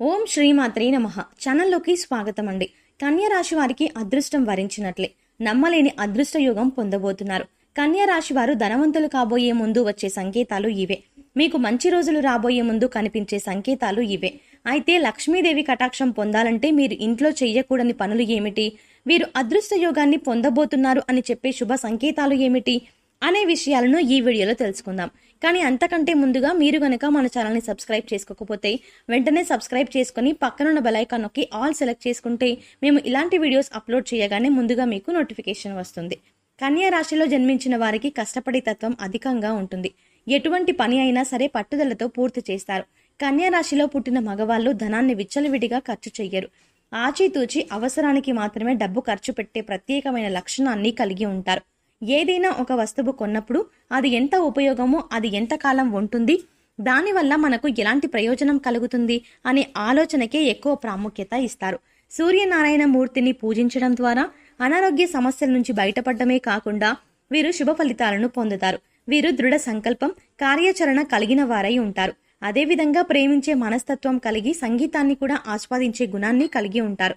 ఓం శ్రీమాత్రి నమ. ఛానల్లోకి స్వాగతం అండి కన్యా రాశి వారికి అదృష్టం వరించినట్లే. నమ్మలేని అదృష్ట యోగం పొందబోతున్నారు. కన్యా రాశి వారు ధనవంతులు కాబోయే ముందు వచ్చే సంకేతాలు ఇవే. మీకు మంచి రోజులు రాబోయే ముందు కనిపించే సంకేతాలు ఇవే. అయితే లక్ష్మీదేవి కటాక్షం పొందాలంటే మీరు ఇంట్లో చేయకూడని పనులు ఏమిటి? వీరు అదృష్ట యోగాన్ని పొందబోతున్నారు అని చెప్పే శుభ సంకేతాలు ఏమిటి? అనే విషయాలను ఈ వీడియోలో తెలుసుకుందాం. కానీ అంతకంటే ముందుగా మీరు కనుక మన ఛానల్ని సబ్స్క్రైబ్ చేసుకోకపోతే వెంటనే సబ్స్క్రైబ్ చేసుకుని పక్కనున్న బెలైకాన్ నొక్కి ఆల్ సెలెక్ట్ చేసుకుంటే మేము ఇలాంటి వీడియోస్ అప్లోడ్ చేయగానే ముందుగా మీకు నోటిఫికేషన్ వస్తుంది. కన్యా రాశిలో జన్మించిన వారికి కష్టపడే తత్వం అధికంగా ఉంటుంది. ఎటువంటి పని అయినా సరే పట్టుదలతో పూర్తి చేస్తారు. కన్యా రాశిలో పుట్టిన మగవాళ్ళు ధనాన్ని విచ్చలవిడిగా ఖర్చు చెయ్యరు. ఆచితూచి అవసరానికి మాత్రమే డబ్బు ఖర్చు పెట్టే ప్రత్యేకమైన లక్షణాన్ని కలిగి ఉంటారు. ఏదైనా ఒక వస్తువు కొన్నప్పుడు అది ఎంత ఉపయోగమో అది ఎంతకాలం ఉంటుంది దానివల్ల మనకు ఎలాంటి ప్రయోజనం కలుగుతుంది అనే ఆలోచనకే ఎక్కువ ప్రాముఖ్యత ఇస్తారు. సూర్యనారాయణ మూర్తిని పూజించడం ద్వారా అనారోగ్య సమస్యల నుంచి బయటపడమే కాకుండా వీరు శుభ ఫలితాలను పొందుతారు. వీరు దృఢ సంకల్పం కార్యాచరణ కలిగిన వారై ఉంటారు. అదేవిధంగా ప్రేమించే మనస్తత్వం కలిగి సంగీతాన్ని కూడా ఆస్వాదించే గుణాన్ని కలిగి ఉంటారు.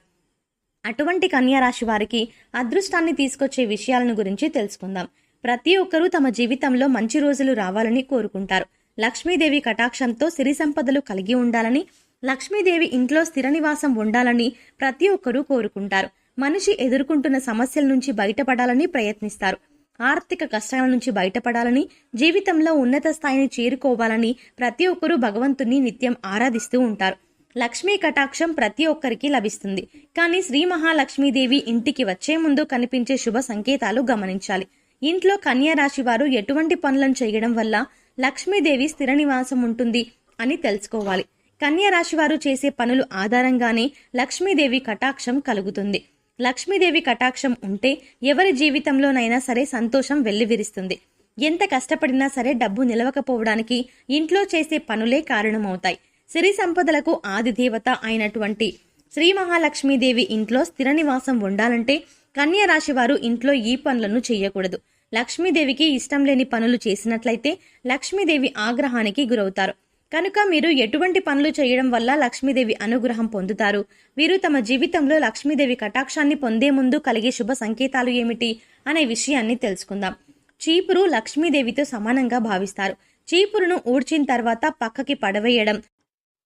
అటువంటి కన్యారాశి వారికి అదృష్టాన్ని తీసుకొచ్చే విషయాలను గురించి తెలుసుకుందాం. ప్రతి ఒక్కరూ తమ జీవితంలో మంచి రోజులు రావాలని కోరుకుంటారు. లక్ష్మీదేవి కటాక్షంతో సిరి సంపదలు కలిగి ఉండాలని లక్ష్మీదేవి ఇంట్లో స్థిర నివాసం ఉండాలని ప్రతి ఒక్కరూ కోరుకుంటారు. మనిషి ఎదుర్కొంటున్న సమస్యల నుంచి బయటపడాలని ప్రయత్నిస్తారు. ఆర్థిక కష్టాల నుంచి బయటపడాలని జీవితంలో ఉన్నత స్థాయిని చేరుకోవాలని ప్రతి ఒక్కరూ భగవంతుని నిత్యం ఆరాధిస్తూ ఉంటారు. లక్ష్మీ కటాక్షం ప్రతి ఒక్కరికి లభిస్తుంది. కానీ శ్రీ మహాలక్ష్మీదేవి ఇంటికి వచ్చే ముందు కనిపించే శుభ సంకేతాలు గమనించాలి. ఇంట్లో కన్యా రాశి వారు ఎటువంటి పనులను చేయడం వల్ల లక్ష్మీదేవి స్థిర నివాసం ఉంటుంది అని తెలుసుకోవాలి. కన్యా రాశి వారు చేసే పనులు ఆధారంగానే లక్ష్మీదేవి కటాక్షం కలుగుతుంది. లక్ష్మీదేవి కటాక్షం ఉంటే ఎవరి జీవితంలోనైనా సరే సంతోషం వెల్లివిరుస్తుంది. ఎంత కష్టపడినా సరే డబ్బు నిలవకపోవడానికి ఇంట్లో చేసే పనులే కారణమవుతాయి. సిరి సంపదలకు ఆది దేవత అయినటువంటి శ్రీ మహాలక్ష్మీదేవి ఇంట్లో స్థిర నివాసం ఉండాలంటే కన్య రాశి వారు ఇంట్లో ఈ పనులను చేయకూడదు. లక్ష్మీదేవికి ఇష్టం లేని పనులు చేసినట్లయితే లక్ష్మీదేవి ఆగ్రహానికి గురవుతారు. కనుక మీరు ఎటువంటి పనులు చేయడం వల్ల లక్ష్మీదేవి అనుగ్రహం పొందుతారు? వీరు తమ జీవితంలో లక్ష్మీదేవి కటాక్షాన్ని పొందే ముందు కలిగే శుభ సంకేతాలు ఏమిటి? అనే విషయాన్ని తెలుసుకుందాం. చీపురు లక్ష్మీదేవితో సమానంగా భావిస్తారు. చీపురును ఊడ్చిన తర్వాత పక్కకి పడవేయడం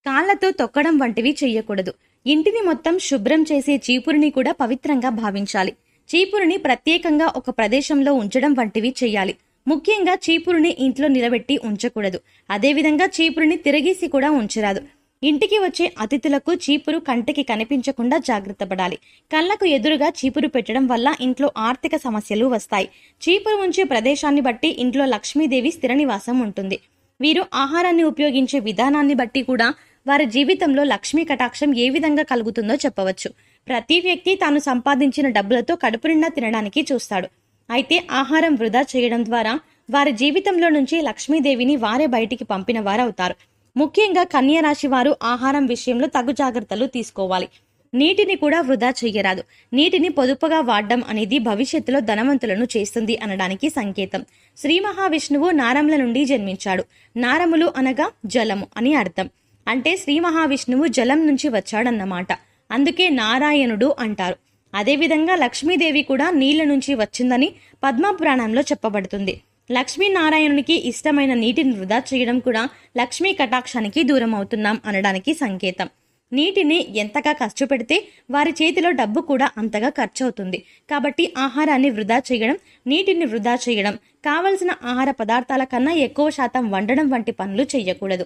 కాళ్ళతో తొక్కడం వంటివి చెయ్యకూడదు. ఇంటిని మొత్తం శుభ్రం చేసే చీపురుని కూడా పవిత్రంగా భావించాలి. చీపురుని ప్రత్యేకంగా ఒక ప్రదేశంలో ఉంచడం వంటివి చేయాలి ముఖ్యంగా చీపురుని ఇంట్లో నిలబెట్టి ఉంచకూడదు. అదేవిధంగా చీపురుని తిరగేసి కూడా ఉంచరాదు. ఇంటికి వచ్చే అతిథులకు చీపురు కంటికి కనిపించకుండా జాగ్రత్త పడాలి. కళ్ళకు ఎదురుగా చీపురు పెట్టడం వల్ల ఇంట్లో ఆర్థిక సమస్యలు వస్తాయి. చీపురు ఉంచే ప్రదేశాన్ని బట్టి ఇంట్లో లక్ష్మీదేవి స్థిర నివాసం ఉంటుంది. వీరు ఆహారాన్ని ఉపయోగించే విధానాన్ని బట్టి కూడా వారి జీవితంలో లక్ష్మీ కటాక్షం ఏ విధంగా కలుగుతుందో చెప్పవచ్చు. ప్రతి వ్యక్తి తాను సంపాదించిన డబ్బులతో కడుపు నిండా తినడానికి చూస్తాడు. అయితే ఆహారం వృధా చేయడం ద్వారా వారి జీవితంలో నుంచి లక్ష్మీదేవిని వారే బయటికి పంపిన వారవుతారు. ముఖ్యంగా కన్యా రాశి వారు ఆహారం విషయంలో తగు జాగ్రత్తలు తీసుకోవాలి. నీటిని కూడా వృధా చేయరాదు నీటిని పొదుపుగా వాడడం అనేది భవిష్యత్తులో ధనవంతులను చేస్తుంది అనడానికి సంకేతం. శ్రీ మహావిష్ణువు నారముల నుండి జన్మించాడు. నారములు అనగా జలము అని అర్థం. అంటే శ్రీ మహావిష్ణువు జలం నుంచి వచ్చాడన్నమాట. అందుకే నారాయణుడు అంటారు. అదేవిధంగా లక్ష్మీదేవి కూడా నీళ్ళ నుంచి వచ్చిందని పద్మపురాణంలో చెప్పబడుతుంది. లక్ష్మీనారాయణునికి ఇష్టమైన నీటిని వృధా చేయడం కూడా లక్ష్మీ కటాక్షానికి దూరం అవుతున్నాం అనడానికి సంకేతం. నీటిని ఎంతగా ఖర్చు పెడితే వారి చేతిలో డబ్బు కూడా అంతగా ఖర్చు అవుతుంది కాబట్టి ఆహారాన్ని వృధా చేయడం నీటిని వృధా చేయడం కావలసిన ఆహార పదార్థాల కన్నా ఎక్కువ శాతం వండడం వంటి పనులు చేయకూడదు.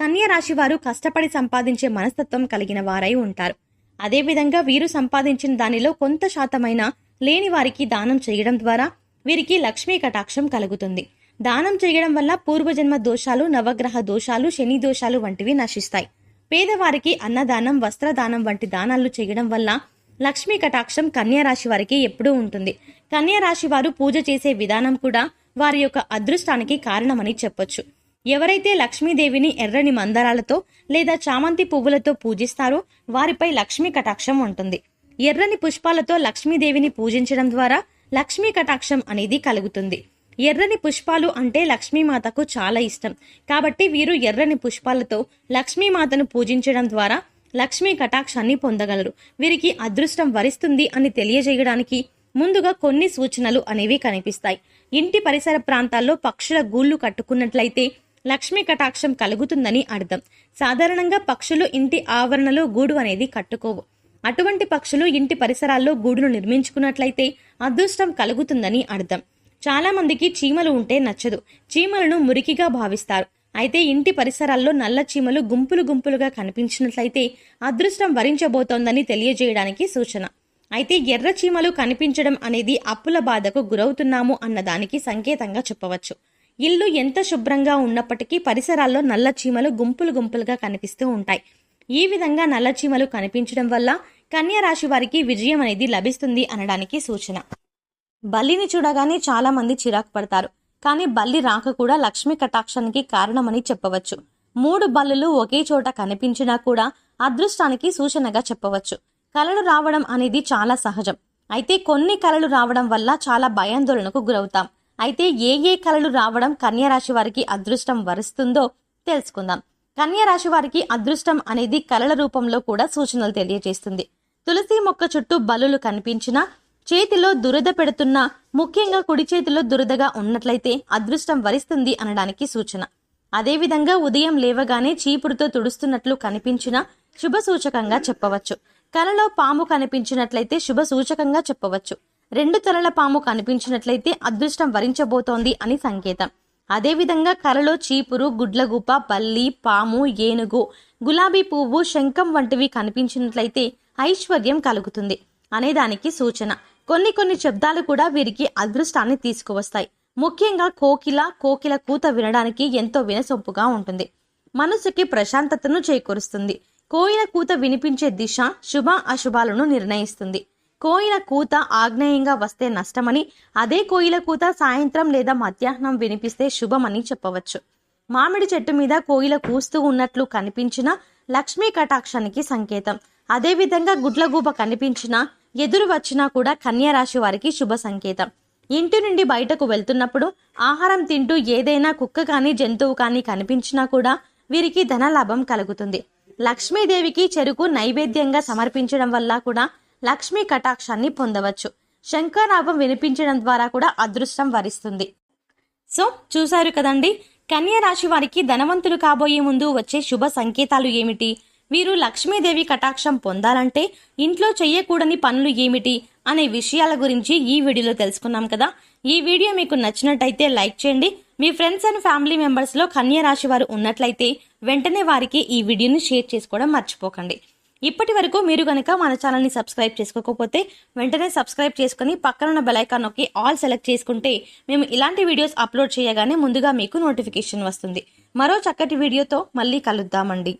కన్య రాశి వారు కష్టపడి సంపాదించే మనస్తత్వం కలిగిన వారై ఉంటారు. అదేవిధంగా వీరు సంపాదించిన దానిలో కొంత శాతమైన లేని వారికి దానం చేయడం ద్వారా వీరికి లక్ష్మీ కటాక్షం కలుగుతుంది. దానం చేయడం వల్ల పూర్వజన్మ దోషాలు నవగ్రహ దోషాలు శని దోషాలు వంటివి నశిస్తాయి. పేదవారికి అన్నదానం వస్త్రదానం వంటి దానాలు చేయడం వల్ల లక్ష్మీ కటాక్షం కన్యారాశి వారికి ఎప్పుడూ ఉంటుంది. కన్యారాశి వారు పూజ చేసే విధానం కూడా వారి యొక్క అదృష్టానికి కారణమని చెప్పొచ్చు. ఎవరైతే లక్ష్మీదేవిని ఎర్రని మందారాలతో లేదా చామంతి పువ్వులతో పూజిస్తారో వారిపై లక్ష్మీ కటాక్షం ఉంటుంది. ఎర్రని పుష్పాలతో లక్ష్మీదేవిని పూజించడం ద్వారా లక్ష్మీ కటాక్షం అనేది కలుగుతుంది. ఎర్రని పుష్పాలు అంటే లక్ష్మీమాతకు చాలా ఇష్టం. కాబట్టి వీరు ఎర్రని పుష్పాలతో లక్ష్మీమాతను పూజించడం ద్వారా లక్ష్మీ కటాక్షాన్ని పొందగలరు. వీరికి అదృష్టం వరిస్తుంది అని తెలియజేయడానికి ముందుగా కొన్ని సూచనలు అనేవి కనిపిస్తాయి. ఇంటి పరిసర ప్రాంతాల్లో పక్షుల గూళ్ళు కట్టుకున్నట్లయితే లక్ష్మీ కటాక్షం కలుగుతుందని అర్థం. సాధారణంగా పక్షులు ఇంటి ఆవరణలో గూడు అనేది కట్టుకోవు. అటువంటి పక్షులు ఇంటి పరిసరాల్లో గూడును నిర్మించుకున్నట్లయితే అదృష్టం కలుగుతుందని అర్థం. చాలా మందికి చీమలు ఉంటే నచ్చదు. చీమలను మురికిగా భావిస్తారు. అయితే ఇంటి పరిసరాల్లో నల్ల చీమలు గుంపులు గుంపులుగా కనిపించినట్లయితే అదృష్టం వరించబోతోందని తెలియజేయడానికి సూచన. అయితే ఎర్ర చీమలు కనిపించడం అనేది అప్పుల బాధకు గురవుతున్నాము అన్నదానికి సంకేతంగా చెప్పవచ్చు. ఇల్లు ఎంత శుభ్రంగా ఉన్నప్పటికీ పరిసరాల్లో నల్ల చీమలు గుంపులు గుంపులుగా కనిపిస్తూ ఉంటాయి. ఈ విధంగా నల్ల చీమలు కనిపించడం వల్ల కన్యా రాశి వారికి విజయం అనేది లభిస్తుంది అనడానికి సూచన. బల్లిని చూడగానే చాలా మంది చిరాకు పడతారు. కానీ బల్లి రాక కూడా లక్ష్మి కటాక్షానికి కారణమని చెప్పవచ్చు. మూడు బల్లులు ఒకే చోట కనిపించినా కూడా అదృష్టానికి సూచనగా చెప్పవచ్చు. కలలు రావడం అనేది చాలా సహజం. అయితే కొన్ని కలలు రావడం వల్ల చాలా భయాందోళనకు గురవుతాం. అయితే ఏ ఏ కళలు రావడం కన్యరాశి వారికి అదృష్టం వరుస్తుందో తెలుసుకుందాం. కన్యరాశి వారికి అదృష్టం అనేది కళల రూపంలో కూడా సూచనలు తెలియజేస్తుంది. తులసి మొక్క చుట్టూ బలులు కనిపించినా చేతిలో దురద పెడుతున్నా ముఖ్యంగా కుడి చేతిలో దురదగా ఉన్నట్లయితే అదృష్టం వరిస్తుంది అనడానికి సూచన. అదేవిధంగా ఉదయం లేవగానే చీపురుతో తుడుస్తున్నట్లు కనిపించిన శుభ సూచకంగా చెప్పవచ్చు. కలలో పాము కనిపించినట్లయితే శుభ సూచకంగా చెప్పవచ్చు. రెండు తలల పాము కనిపించినట్లయితే అదృష్టం వరించబోతోంది అని సంకేతం. అదేవిధంగా కలలో చీపురు గుడ్లగుప్ప పల్లి పాము ఏనుగు గులాబీ పువ్వు శంఖం వంటివి కనిపించినట్లయితే ఐశ్వర్యం కలుగుతుంది అనేదానికి సూచన. కొన్ని కొన్ని శబ్దాలు కూడా వీరికి అదృష్టాన్ని తీసుకువస్తాయి. ముఖ్యంగా కోకిల కోకిల కూత వినడానికి ఎంతో వినసొంపుగా ఉంటుంది. మనసుకి ప్రశాంతతను చేకూరుస్తుంది. కోయిల కూత వినిపించే దిశ శుభ అశుభాలను నిర్ణయిస్తుంది. కోయిల కూత ఆగ్నేయంగా వస్తే నష్టమని అదే కోయిల కూత సాయంత్రం లేదా మధ్యాహ్నం వినిపిస్తే శుభమని చెప్పవచ్చు. మామిడి చెట్టు మీద కోయిల కూస్తూ ఉన్నట్లు కనిపించిన లక్ష్మీ కటాక్షానికి సంకేతం. అదేవిధంగా గుడ్లగూబ కనిపించినా ఎదురు వచ్చినా కూడా కన్యరాశి వారికి శుభ సంకేతం. ఇంటి నుండి బయటకు వెళ్తున్నప్పుడు ఆహారం తింటూ ఏదైనా కుక్క కానీ జంతువు కానీ కనిపించినా కూడా వీరికి ధనలాభం కలుగుతుంది. లక్ష్మీదేవికి చెరుకు నైవేద్యంగా సమర్పించడం వల్ల కూడా లక్ష్మీ కటాక్షాన్ని పొందవచ్చు. శంకరాభం వినిపించడం ద్వారా కూడా అదృష్టం వరిస్తుంది. సో చూశారు కదండి? కన్యా రాశి వారికి ధనవంతులు కాబోయే ముందు వచ్చే శుభ సంకేతాలు ఏమిటి? వీరు లక్ష్మీదేవి కటాక్షం పొందాలంటే ఇంట్లో చేయకూడని పనులు ఏమిటి? అనే విషయాల గురించి ఈ వీడియోలో తెలుసుకున్నాం కదా. ఈ వీడియో మీకు నచ్చినట్టయితే లైక్ చేయండి. మీ ఫ్రెండ్స్ అండ్ ఫ్యామిలీ మెంబర్స్లో కన్యా రాశి వారు ఉన్నట్లయితే వెంటనే వారికి ఈ వీడియోని షేర్ చేసుకోవడం మర్చిపోకండి. ఇప్పటి వరకు మీరు కనుక మన ఛానల్ని సబ్స్క్రైబ్ చేసుకోకపోతే వెంటనే సబ్స్క్రైబ్ చేసుకుని పక్కనున్న బెలైకాన్ నొక్కి ఆల్ సెలెక్ట్ చేసుకుంటే మేము ఇలాంటి వీడియోస్ అప్లోడ్ చేయగానే ముందుగా మీకు నోటిఫికేషన్ వస్తుంది. మరో చక్కటి వీడియోతో మళ్ళీ కలుద్దామండి.